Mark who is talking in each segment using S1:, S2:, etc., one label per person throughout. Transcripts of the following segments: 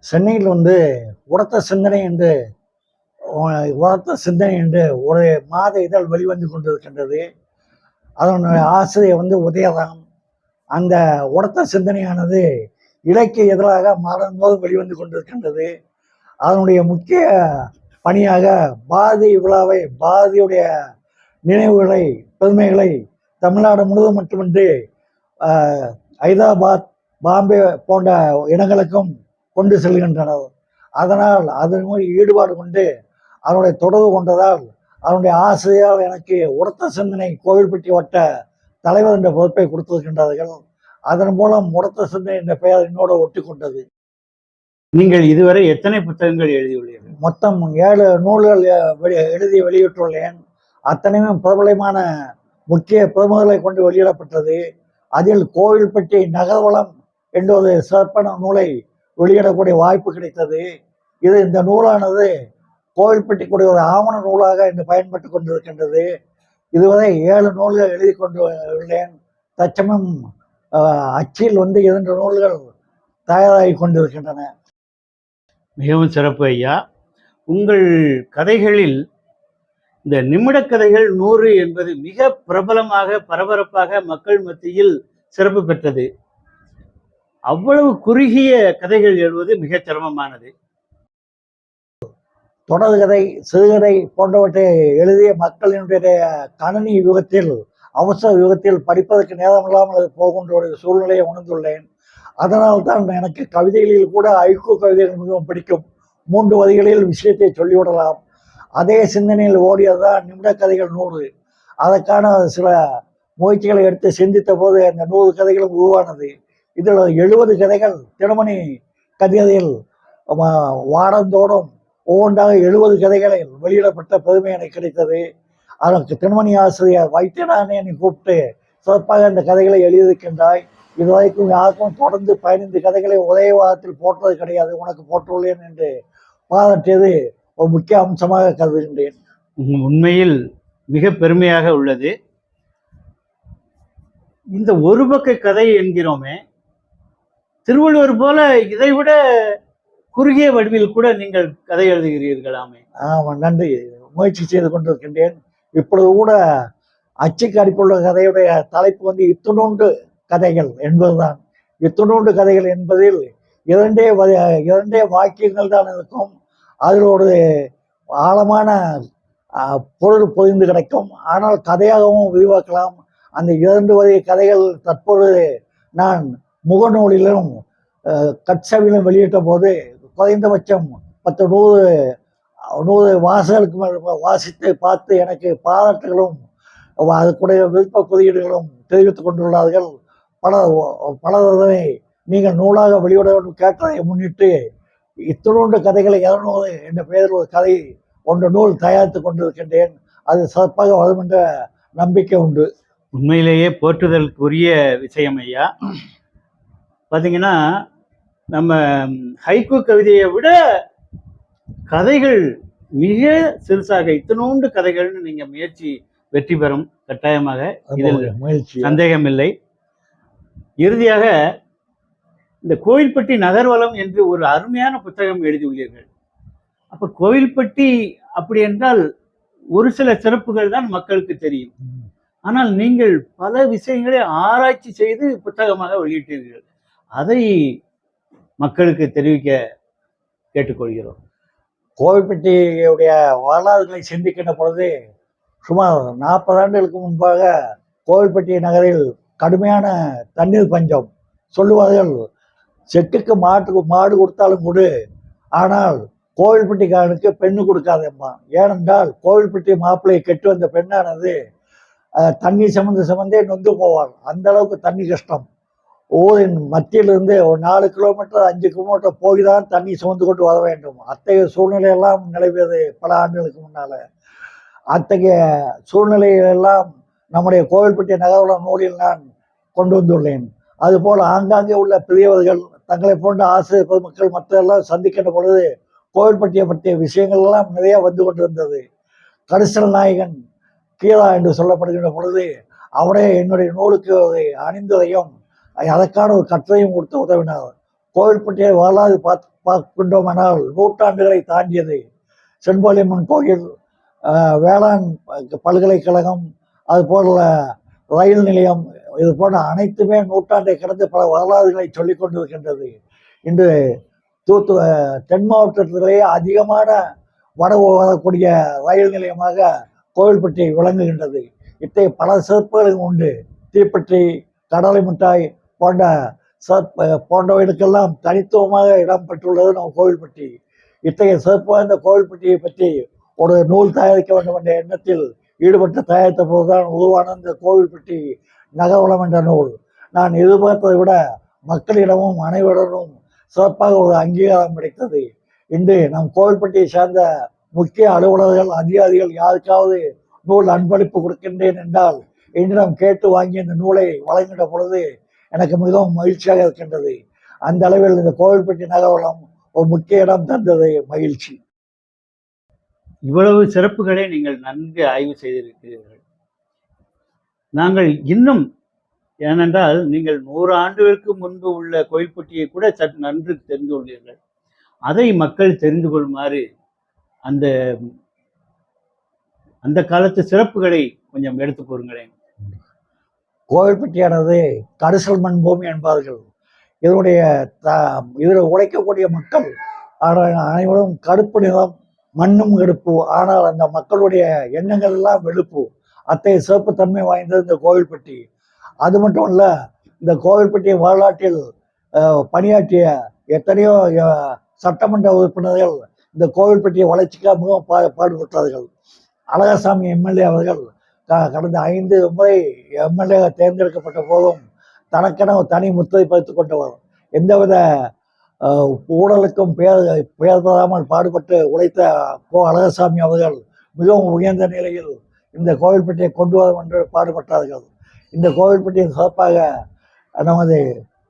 S1: சென்னையில் வந்து உரத்த சிந்தனை என்று உரத்த சிந்தனை என்று ஒரு மாத இதழ் வெளிவந்து கொண்டிருக்கின்றது. அதனுடைய ஆசிரியர் வந்து உதயராம். அந்த உரத்த சிந்தனையானது இலக்கு எதிராக மாறும்போது வெளிவந்து கொண்டிருக்கின்றது. அதனுடைய முக்கிய பணியாக பாரதி விழாவை பாரதியுடைய நினைவுகளை பெருமைகளை தமிழ்நாடு முழுவதும் மட்டுமின்றி ஹைதராபாத் பாம்பே போன்ற இடங்களுக்கும் கொண்டு செல்கின்றனர். அதனால் அதன் மீது ஈடுபாடு கொண்டு அதனுடைய தொடர்பு கொண்டதால் அதனுடைய ஆசிரியர் எனக்கு உரத்த சிந்தனை கோவில்பட்டி வட்ட தலைவர் என்ற பொறுப்பை கொடுத்திருக்கின்றார்கள். அதன் மூலம் உரத்த சிந்தனை என்ற பெயர் என்னோடு ஒட்டி கொண்டது
S2: நீங்கள் இதுவரை எத்தனை புத்தகங்கள் எழுதியுள்ளீர்கள்?
S1: மொத்தம் ஏழு நூல்கள் எழுதி வெளியிட்டுள்ளேன். அத்தனையும் பிரபலமான முக்கிய பிரமுகர்களை கொண்டு வெளியிடப்பட்டது. அதில் கோவில்பட்டி நகர்வளம் ஒரு சிறப்பான நூலை வெளியிடக்கூடிய வாய்ப்பு கிடைத்தது. இது இந்த நூலானது கோவில்பட்டிக்குடைய ஒரு ஆவண நூலாக இன்று பயன்பட்டு கொண்டிருக்கின்றது. இதுவரை ஏழு நூல்கள் எழுதி கொண்டு உள்ளேன். தச்சமம் அச்சில் வந்து இரண்டு நூல்கள் தயாராகி கொண்டிருக்கின்றன.
S2: மிகவும் சிறப்பு ஐயா. உங்கள் கதைகளில் இந்த நிமிட கதைகள் நூறு என்பது மிக பிரபலமாக பரபரப்பாக மக்கள் மத்தியில் சிறப்பு பெற்றது. அவ்வளவு குறுகிய கதைகள் எழுவது மிகச் சிரமமானது.
S1: தொடர்கதை சிறுகதை போன்றவற்றை எழுதிய மக்களினுடைய கணனி யுகத்தில் அவசர யுகத்தில் படிப்பதற்கு நேரமில்லாமல் அது போகின்ற ஒரு சூழ்நிலையை உணர்ந்துள்ளேன். அதனால் தான் எனக்கு கவிதைகளில் கூட ஐக்கூ கவிதைகள் மிகவும் பிடிக்கும். மூன்று வரிகளில் விஷயத்தை சொல்லிவிடலாம். அதே சிந்தனையில் ஓடியதுதான் நிமிட கதைகள் நூறு. அதற்கான சில முயற்சிகளை எடுத்து சிந்தித்த போது அந்த நூறு கதைகளும் உருவானது. இதில் எழுபது கதைகள் தினமணி கதையில் வாரந்தோறும் ஒவ்வொன்றாக எழுபது கதைகளை வெளியிடப்பட்ட பெருமை எனக்கு கிடைத்தது. அதற்கு திருமணி ஆசிரியர் வைத்தியநாதனை கூப்பிட்டு சிறப்பாக இந்த கதைகளை எழுதியிருக்கின்றாய். இதுவரைக்கும் யாருக்கும் தொடர்ந்து பதினைந்து கதைகளை ஒரே வாரத்தில் போட்டது கிடையாது. உனக்கு போட்டுள்ளேன் என்று பாராட்டியது ஒரு முக்கிய அம்சமாக கருதுகின்றேன்.
S2: உண்மையில் மிக பெருமையாக உள்ளது. இந்த ஒரு பக்க கதை என்கிறோமே திருவள்ளுவர் போல இதை விட குறுகிய வடிவில் கூட நீங்கள் கதை எழுதுகிறீர்களாமே
S1: ஆமாம் நன்றி. முயற்சி செய்து கொண்டிருக்கின்றேன். இப்பொழுது கூட அச்சுக்கு அடிப்புள்ள கதையுடைய தலைப்பு வந்து இத்துணூண்டு கதைகள் என்பதுதான். இத்துணூண்டு கதைகள் என்பதில் இரண்டே இரண்டே வாக்கியங்கள் தான் இருக்கும். அதில் ஒரு ஆழமான பொருள் பொதிந்து கிடைக்கும். ஆனால் கதையாகவும் விரிவாக்கலாம். அந்த இரண்டு வகை கதைகள் தற்பொழுது நான் முகநூலிலும் கட்சவிலும் வெளியிட்ட போது குறைந்தபட்சம் பத்து நூறு நூறு வாசகர்களுக்கு மேல் வாசித்து பார்த்து எனக்கு பாராட்டுகளும் அதுக்குடைய விருப்ப குறியீடுகளும் தெரிவித்துக் கொண்டுள்ளார்கள். பல பலர் நீங்கள் நூலாக வெளியிட வேண்டும் கேட்டதை முன்னிட்டு இத்துணூண்டு கதைகளை இரநூறு என்ற பெயரில் ஒரு கதை ஒன்று நூல் தயாரித்து கொண்டிருக்கின்றேன். அது சிறப்பாக வரும் என்ற நம்பிக்கை உண்டு.
S2: உண்மையிலேயே போற்றுதலுக்குரிய விஷயம் ஐயா. பார்த்தீங்கன்னா நம்ம ஹைக்கூ கவிதையை விட கதைகள் மிக சிறுசாக இத்தனோண்டு கதைகள்னு நீங்க முயற்சி வெற்றி பெறும் கட்டாயமாக
S1: முயற்சி.
S2: சந்தேகமில்லை. இறுதியாக இந்த கோவில்பட்டி நகர்வலம் என்று ஒரு அருமையான புத்தகம் எழுதியுள்ளீர்கள். அப்ப கோவில்பட்டி அப்படி என்றால் ஒரு சில சிறப்புகள் தான் மக்களுக்கு தெரியும். ஆனால் நீங்கள் பல விஷயங்களை ஆராய்ச்சி செய்து புத்தகமாக வெளியிட்டீர்கள். அதை மக்களுக்கு தெரிவிக்க கேட்டுக்கொள்கிறோம்.
S1: கோவில்பட்டியுடைய வரலாறுகளை சிந்திக்கின்ற பொழுது சுமார் நாற்பது ஆண்டுகளுக்கு முன்பாக கோவில்பட்டி நகரில் கடுமையான தண்ணீர் பஞ்சம் சொல்லுவார்கள். செட்டுக்கு மாட்டுக்கு மாடு கொடுத்தாலும் கொடு ஆனால் கோவில்பட்டிக்காரனுக்கு பெண்ணு கொடுக்காதம்மா. ஏனென்றால் கோவில்பட்டி மாப்பிள்ளையை கெட்டு வந்த பெண்ணானது தண்ணி சமந்து சுமந்தே நொந்து போவாள். அந்த அளவுக்கு தண்ணி கஷ்டம். ஊரின் மத்தியிலிருந்து ஒரு நாலு கிலோமீட்டர் அஞ்சு கிலோமீட்டர் போய் தான் தண்ணி சுமந்து கொண்டு வர வேண்டும். அத்தகைய சூழ்நிலையெல்லாம் நிலவியது பல ஆண்டுகளுக்கு முன்னால். அத்தகைய சூழ்நிலைகளெல்லாம் நம்முடைய கோவில்பட்டி நகரோட நூலில் நான் கொண்டு வந்துள்ளேன். அதுபோல் ஆங்காங்கே உள்ள பெரியவர்கள் தங்களை போன்ற ஆசிரியர் பொதுமக்கள் மற்ற எல்லாம் சந்திக்கின்ற பொழுது கோவில்பட்டியை பற்றிய விஷயங்கள் எல்லாம் நிறைய வந்து கொண்டிருந்தது. கரிசல் நாயகன் கீழா என்று சொல்லப்படுகின்ற பொழுது அவரே என்னுடைய நூலுக்கு அணிந்ததையும் அதற்கான ஒரு கட்டுரையும் கொடுத்து உதவினார். கோவில்பட்டியை வரலாறு பார்த்து பார்க்கின்றோமானால் நூற்றாண்டுகளை தாண்டியது. செண்பாளியம்மன் கோயில் வேளாண் பல்கலைக்கழகம் அது போல ரயில் நிலையம் இது போன்ற அனைத்துமே நூற்றாண்டை கடந்து பல வரலாறுகளை சொல்லிக் கொண்டிருக்கின்றது. இன்று தூத்து தென் மாவட்டத்திலேயே அதிகமான வரவு வரக்கூடிய ரயில் நிலையமாக கோவில்பட்டி விளங்குகின்றது. இத்தகைய பல சிறப்புகளும் உண்டு. தீப்பெட்டி கடலை மிட்டாய் போன்ற சிறப்பு போன்றவைகளுக்கெல்லாம் தனித்துவமாக இடம் பெற்றுள்ளது நம் கோவில்பட்டி. இத்தகைய சிறப்பு வாய்ந்த கோவில்பட்டியை பற்றி ஒரு நூல் தயாரிக்க வேண்டும் என்ற எண்ணத்தில் ஈடுபட்டு தயாரித்த போதுதான் உருவான இந்த கோவில்பட்டி நகவளம் என்ற நூல். நான் எதிர்பார்த்ததை விட மக்களிடமும் அனைவரிடமும் சிறப்பாக ஒரு அங்கீகாரம் கிடைத்தது. இன்று நம் கோவில்பட்டியை சார்ந்த முக்கிய அலுவலர்கள் அதிகாரிகள் யாருக்காவது நூல் அன்பளிப்பு கொடுக்கின்றேன் என்றால் என்னிடம் கேட்டு வாங்கி இந்த நூலை வழங்கின பொழுது எனக்கு மிகவும் மகிழ்ச்சியாக இருக்கின்றது. அந்த அளவில் இந்த கோவில்பட்டி நகரம் ஒரு முக்கிய இடம் தந்தது மகிழ்ச்சி.
S2: இவ்வளவு சிறப்புகளை நீங்கள் நன்கு ஆய்வு செய்திருக்கிறீர்கள். நாங்கள் இன்னும் ஏனென்றால் நீங்கள் நூறு ஆண்டுகளுக்கு முன்பு உள்ள கோயில்பட்டியை கூட சற்று நன்கு தெரிந்து கொண்டீர்கள். அதை மக்கள் தெரிந்து கொள்ளுமாறு அந்த அந்த காலத்து சிறப்புகளை கொஞ்சம் எடுத்து கூறுங்களேன்.
S1: கோவில்பட்டியானது கரிசல் மண் பூமி என்பார்கள். இதனுடைய த இதில் உழைக்கக்கூடிய மக்கள் ஆனால் அனைவரும் கருப்பு நிறம் மண்ணும் எடுப்பு ஆனால் அந்த மக்களுடைய எண்ணங்கள் எல்லாம் வெளுப்பு. அத்தகைய சிறப்புத்தன்மை வாய்ந்தது இந்த கோவில்பட்டி. அது மட்டும் இல்லை இந்த கோவில்பட்டி வரலாற்றில் பணியாற்றிய எத்தனையோ சட்டமன்ற உறுப்பினர்கள் இந்த கோவில்பட்டியை வளர்ச்சிக்காக மிகவும் பா பாடுபட்டார்கள். அழகசாமி எம்எல்ஏ அவர்கள் கடந்த ஐந்து முறை எம்எல்ஏ தேர்ந்தெடுக்கப்பட்ட போதும் தனக்கென ஒரு தனி முத்திரை பதித்துக் கொண்டவர் எந்தவித ஊழலுக்கும் பெயர் பெயர் பெறாமல் பாடுபட்டு உழைத்த கோ அழகசாமி அவர்கள் மிகவும் உயர்ந்த நிலையில் இந்த கோவில்பட்டியை கொண்டு வரும் என்று பாடுபட்டார்கள். இந்த கோவில்பட்டியின் சிறப்பாக நமது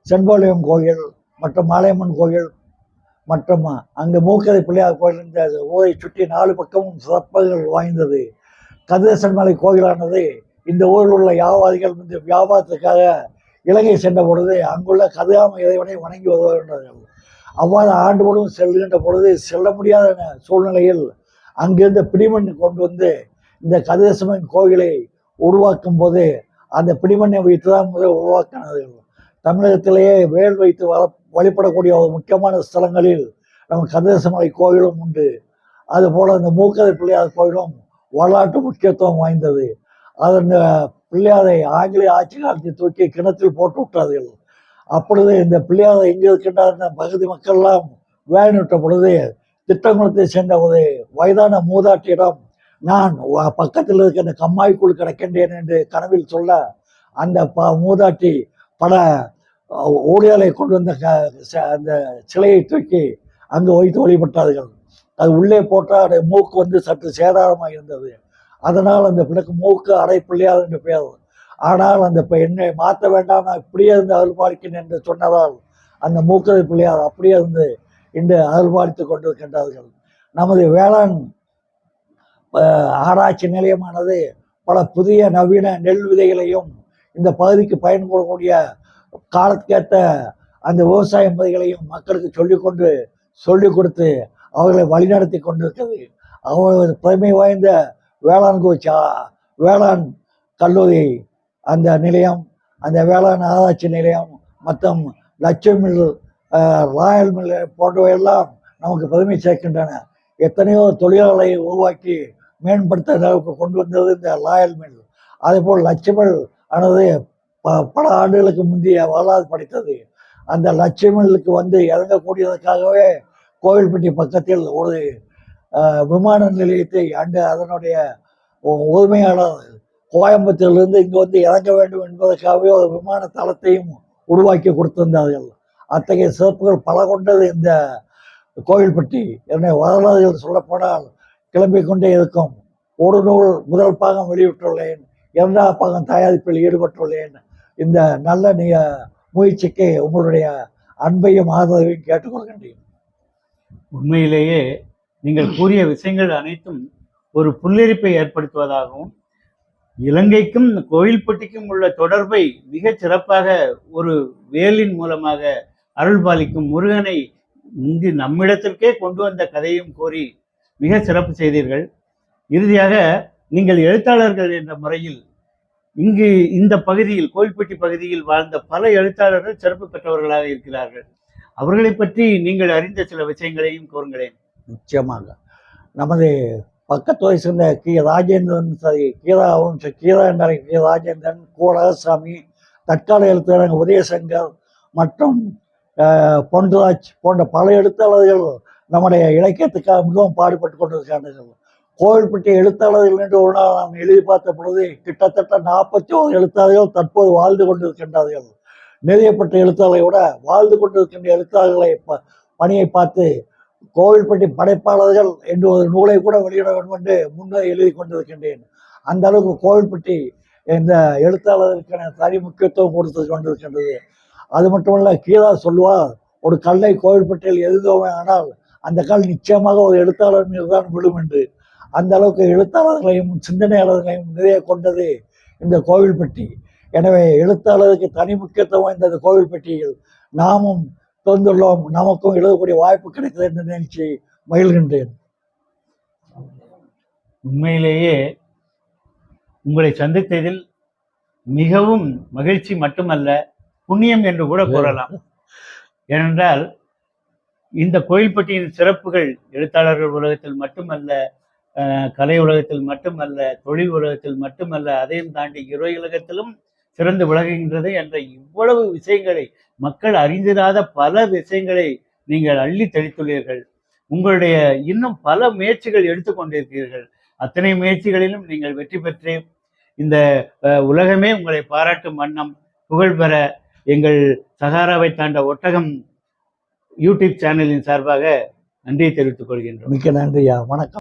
S1: செண்பாளையம் கோயில் மற்றும் மாலையம்மன் கோயில் மற்றும் அங்கு மூக்கரை பிள்ளையார் கோயில் இந்த ஊரை சுற்றி நாலு பக்கமும் சிறப்புகள் வாய்ந்தது. கதிரேசன் மலை கோயிலானது இந்த ஊரில் உள்ள வியாபாரிகள் இந்த வியாபாரத்துக்காக இலங்கை சென்ற பொழுது அங்குள்ள கதிராம இறைவனை வணங்கி வருகின்றார்கள் அவ்வாறு ஆண்டு முழுவதும் செல்கின்ற பொழுது செல்ல முடியாத சூழ்நிலையில் அங்கிருந்த பிடிமண் கொண்டு வந்து இந்த கதிரேசமன் கோயிலை உருவாக்கும் போது அந்த பிடிமண்ணை வைத்து தான் முதல் உருவாக்கினார்கள். தமிழகத்திலேயே வேல் வைத்து வள வழிபடக்கூடிய ஒரு முக்கியமான ஸ்தலங்களில் நம்ம கதிரேசமலை கோயிலும் உண்டு. அதுபோல் இந்த மூக்கரை பிள்ளையார் கோயிலும் வரலாற்று முக்கியத்துவம் வாய்ந்தது. அதன் பிள்ளையாரை ஆங்கிலேய ஆட்சி காலத்தை தூக்கி கிணற்றில் போட்டு விட்டார்கள். அப்பொழுது இந்த பிள்ளையாரை எங்கே இருக்கின்றார் பகுதி மக்கள்லாம் வேலையிட்ட பொழுது திட்டங்குளத்தை சேர்ந்த ஒரு வயதான மூதாட்டியிடம் நான் வ- பக்கத்தில் இருக்கின்ற கம்மாய்க்குள் கிடக்கின்றேன் என்று கனவில் சொல்ல அந்த ப மூதாட்டி பல அஹ், ஊழியர்களை கொண்டு வந்த ச- அந்த சிலையை தூக்கி அங்கு வைத்து வழிபட்டார்கள். அது உள்ளே போட்டால் அதை மூக்கு வந்து சற்று சேதாரமாக இருந்தது. அதனால் அந்த பிள்ளைக்கு மூக்கு அடைப்பிள்ளையால் என்று பெயர். ஆனால் அந்த பெ- என்னை மாற்ற வேண்டாம் நான் இப்படியே இருந்து அருள்பாலிக்கிறேன் என்று சொன்னதால் அந்த மூக்கரை பிள்ளையார் அப்படியே இருந்து இன்று அருள்பாலித்து கொண்டிருக்கின்றார்கள். நமது வேளாண் ஆராய்ச்சி நிலையமானது பல புதிய நவீன நெல் விதைகளையும் இந்த பகுதிக்கு பயன்படக்கூடிய காலத்துக்கேற்ற அந்த விவசாய முறைகளையும் மக்களுக்கு சொல்லிக்கொண்டு சொல்லிக் கொடுத்து அவர்களை வழிநடத்தி கொண்டிருக்கிறது. அவர்களது பெருமை வாய்ந்த வேளாண் கோச்சா வேளாண் கல்லூரி அந்த நிலையம் அந்த வேளாண் ஆராய்ச்சி நிலையம் மற்றும் லட்சுமி மில் ராயல் மில் போன்றவையெல்லாம் நமக்கு பெருமை சேர்க்கின்றன. எத்தனையோ தொழிலாளர்களை உருவாக்கி மேம்படுத்த அளவுக்கு கொண்டு வந்தது இந்த ராயல் மில். அதேபோல் லட்சுமில் ஆனது ப- பல ஆண்டுகளுக்கு முந்தைய வரலாறு படைத்தது. அந்த லட்சுமிலுக்கு வந்து இறங்கக்கூடியதற்காகவே கோவில்பட்டி பக்கத்தில் ஒரு விமான நிலையத்தை அண்டு அதனுடைய உரிமையாளர் கோயம்புத்தூரிலிருந்து இங்கே வந்து இறங்க வேண்டும் என்பதற்காகவே ஒரு விமான தளத்தையும் உருவாக்கி கொடுத்திருந்தார்கள். அத்தகைய சிறப்புகள் பல கொண்டது இந்த கோவில்பட்டி. என்னை வரலாறுகள் சொல்லப்போனால் கிளம்பிக் கொண்டே இருக்கும். ஒரு நூல் முதல் பாகம் வெளியிட்டுள்ளேன். இரண்டாம் பாகம் தயாரிப்பில் ஈடுபட்டுள்ளேன். இந்த நல்ல நிய முயற்சிக்கு உங்களுடைய அன்பையும் ஆதரவையும் கேட்டுக்கொள்கின்றேன்
S2: உண்மையிலேயே நீங்கள் கூறிய விஷயங்கள் அனைத்தும் ஒரு புல்லரிப்பை ஏற்படுத்துவதாகவும் இலங்கைக்கும் கோயில்பட்டிக்கும் உள்ள தொடர்பை மிகச் சிறப்பாக ஒரு வேலின் மூலமாக அருள்பாலிக்கும் முருகனை இங்கு நம்மிடத்திற்கே கொண்டு வந்த கதையும் கூறி மிக சிறப்பு செய்தீர்கள். இறுதியாக நீங்கள் எழுத்தாளர்கள் என்ற முறையில் இங்கு இந்த பகுதியில் கோயில்பட்டி பகுதியில் வாழ்ந்த பல எழுத்தாளர்கள் சிறப்பு பெற்றவர்களாக இருக்கிறார்கள். அவர்களை பற்றி நீங்கள் அறிந்த சில விஷயங்களையும் கூறுங்களேன்.
S1: நிச்சயமாக. நமது பக்கத்துறை சேர்ந்த கி. ராஜேந்திரன் சரி கீதா சரி, கீதா என்ற கி. ராஜேந்திரன் கோடகசாமி தற்கால எழுத்தாளர் உதயசங்கர் மற்றும் பொன்ராஜ் போன்ற பல எழுத்தாளர்கள் நம்முடைய இலக்கியத்துக்காக மிகவும் பாடுபட்டு கொண்டிருக்கிறார்கள். கோவில்பட்டி எழுத்தாளர்கள் என்று ஒரு நாள் நான் எழுதி பார்த்த பொழுது கிட்டத்தட்ட நாற்பத்தி ஒரு எழுத்தாளர்கள் தற்போது வாழ்ந்து கொண்டிருக்கின்றார்கள். நிறையப்பட்ட எழுத்தாளரை விட வாழ்ந்து கொண்டிருக்கின்ற எழுத்தாளர்களை ப- பணியை பார்த்து கோவில்பட்டி படைப்பாளர்கள் என்று ஒரு நூலை கூட வெளியிட வேண்டும் என்று முன்னே எழுதி கொண்டிருக்கின்றேன். அந்த அளவுக்கு கோவில்பட்டி இந்த எழுத்தாளருக்கான தனி முக்கியத்துவம் கொடுத்து கொண்டிருக்கின்றது. அது மட்டுமல்ல கீதா சொல்லுவார் ஒரு கல்லை கோவில்பட்டியில் எழுதுவோமே ஆனால் அந்த கல் நிச்சயமாக ஒரு எழுத்தாளர் மீது தான் விழும் என்று. அந்த அளவுக்கு எழுத்தாளர்களையும் சிந்தனையாளர்களையும் நிறைய கொண்டது இந்த கோவில்பட்டி. எனவே எழுத்தாளருக்கு தனி முக்கியத்துவம் வாய்ந்த இந்த கோவில்பட்டியில் நாமும் தந்துள்ளோம் நமக்கும் எழுதக்கூடிய வாய்ப்பு கிடைத்தது என்ற நிகழ்ச்சி மகிழ்கின்றேன்.
S2: உண்மையிலேயே உங்களை சந்தித்ததில் மிகவும் மகிழ்ச்சி மட்டுமல்ல புண்ணியம் என்று கூட கூறலாம். ஏனென்றால் இந்த கோயில்பட்டியின் சிறப்புகள் எழுத்தாளர்கள் உலகத்தில் மட்டுமல்ல கலை உலகத்தில் மட்டுமல்ல தொழில் உலகத்தில் மட்டுமல்ல அதையும் தாண்டி இறை உலகத்திலும் சிறந்து விளங்குகின்றது என்ற இவ்வளவு விஷயங்களை மக்கள் அறிந்திராத பல விஷயங்களை நீங்கள் அள்ளி தெளித்துள்ளீர்கள். உங்களுடைய இன்னும் பல முயற்சிகள் எடுத்துக்கொண்டிருக்கிறீர்கள் அத்தனை முயற்சிகளிலும் நீங்கள் வெற்றி பெற்று. இந்த உலகமே உங்களை பாராட்டும் வண்ணம் புகழ் பெற எங்கள் சகாராவை தாண்ட ஒட்டகம் யூடியூப் சேனலின் சார்பாக நன்றியை தெரிவித்துக் கொள்கின்றோம்.
S1: மிக்க நன்றியா வணக்கம்.